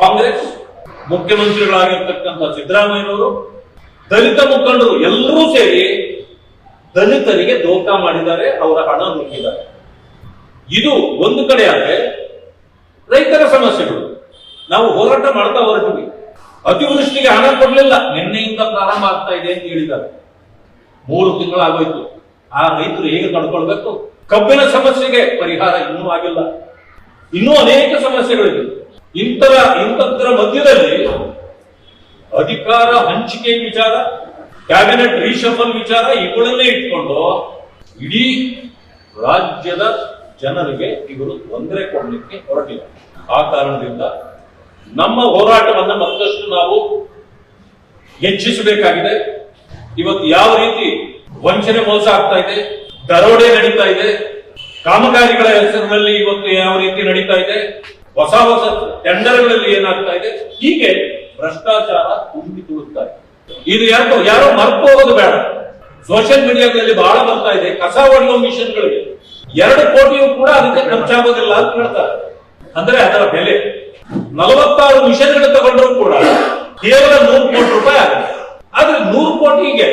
ಕಾಂಗ್ರೆಸ್ ಮುಖ್ಯಮಂತ್ರಿಗಳಾಗಿರ್ತಕ್ಕಂಥ ಸಿದ್ದರಾಮಯ್ಯನವರು, ದಲಿತ ಮುಖಂಡರು ಎಲ್ಲರೂ ಸೇರಿ ದಲಿತರಿಗೆ ದೋಖ ಮಾಡಿದ್ದಾರೆ, ಅವರ ಹಣ ನುಗ್ಗಿದ್ದಾರೆ. ಇದು ಒಂದು ಕಡೆ ಆದರೆ ರೈತರ ಸಮಸ್ಯೆಗಳು. ನಾವು ಹೋರಾಟ ಮಾಡ್ತಾ ಹೊರಟಿವಿ. ಅತಿವೃಷ್ಟಿಗೆ ಹಣ ಕೊಡಲಿಲ್ಲ. ನಿನ್ನೆಯಿಂದ ಪ್ರಾರಂಭ ಆಗ್ತಾ ಇದೆ ಅಂತ ಹೇಳಿದ್ದಾರೆ. ಮೂರು ತಿಂಗಳಾಗೋಯ್ತು. ಆ ರೈತರು ಹೇಗೆ ಕಳ್ಕೊಳ್ಬೇಕು ಕಬ್ಬಿನ ಸಮಸ್ಯೆಗೆ ಪರಿಹಾರ ಇನ್ನೂ ಆಗಿಲ್ಲ. ಇನ್ನೂ ಅನೇಕ ಸಮಸ್ಯೆಗಳಿವೆ. ಇಂಥದ್ರ ಮಧ್ಯದಲ್ಲಿ ಅಧಿಕಾರ, ಹಂಚಿಕೆ ವಿಚಾರ ಕ್ಯಾಬಿನೆಟ್ ರೀಶಫಲ್ ವಿಚಾರ ಇವುಗಳನ್ನೇ ಇಟ್ಕೊಂಡು ಇಡೀ ರಾಜ್ಯದ ಜನರಿಗೆ ಇವರು ತೊಂದರೆ ಕೊಡಲಿಕ್ಕೆ ಹೊರಟಿಲ್ಲ ಆ ಕಾರಣದಿಂದ ನಮ್ಮ ಹೋರಾಟವನ್ನ ಮತ್ತಷ್ಟು ನಾವು ಹೆಚ್ಚಿಸಬೇಕಾಗಿದೆ. ಇವತ್ತು ಯಾವ ರೀತಿ ವಂಚನೆ ಮೋಸ ಆಗ್ತಾ ಇದೆ, ದರೋಡೆ ನಡೀತಾ ಇದೆ, ಕಾಮಗಾರಿಗಳ ಹೆಸರಿನಲ್ಲಿ ಇವತ್ತು ಯಾವ ರೀತಿ ನಡೀತಾ ಇದೆ ಹೊಸ ಹೊಸ ಟೆಂಡರ್ಗಳಲ್ಲಿ ಏನಾಗ್ತಾ ಇದೆ? ಹೀಗೆ ಭ್ರಷ್ಟಾಚಾರ ತುಂಬಿ ತುಳುಕ್ತಾ ಇದೆ. ಇದು ಯಾರು ಯಾರೋ ಮರ್ತು ಹೋಗೋದು ಬೇಡ. ಸೋಷಿಯಲ್ ಮೀಡಿಯಾಗಳಲ್ಲಿ ಬಹಳ ಬರ್ತಾ ಇದೆ. ಕಸ ಹೊಡೆಯುವ ಮಿಷನ್ಗಳಿಗೆ ಎರಡು ಕೋಟಿಯೂ ಕೂಡ ಅದಕ್ಕೆ ಖರ್ಚಾಗೋದಿಲ್ಲ ಅಂತ ಹೇಳ್ತಾರೆ. ಅಂದ್ರೆ ಅದರ ಬೆಲೆ. ನಲವತ್ತಾರು ಮಿಷನ್ಗಳು ತಗೊಂಡ್ರು ಕೂಡ ಕೇವಲ ನೂರು ಕೋಟಿ ರೂಪಾಯಿ ಆಗುತ್ತೆ. ಆದ್ರೆ ನೂರು ಕೋಟಿಗೆ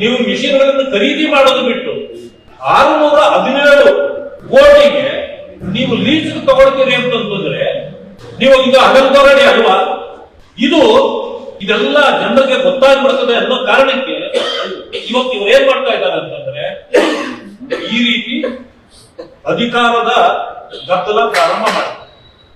ನೀವು ಮಿಷನ್ಗಳನ್ನು ಖರೀದಿ ಮಾಡೋದು ಬಿಟ್ಟು ಆರುನೂರ ಹದಿನೇಳು ಕೋಟಿಗೆ ಲೀಸ್ ತಗೊಳ್ತೀರಿ ಅಂತಂದ್ರೆ ನೀವು ಈಗ ಅಲಂಕಾರಣಿ ಅಲ್ವಾ? ಇದು ಇದೆಲ್ಲ ಜನರಿಗೆ ಗೊತ್ತಾಗ್ಬಿಡ್ತದೆ ಅನ್ನೋ ಕಾರಣಕ್ಕೆ ಇವತ್ತು ಇವ್ರು ಏನ್ ಮಾಡ್ತಾ ಇದ್ದಾರೆ ಅಂತಂದ್ರೆ, ಈ ರೀತಿ ಅಧಿಕಾರದ ಗದ್ದಲ ಪ್ರಾರಂಭ ಮಾಡ್ತಾರೆ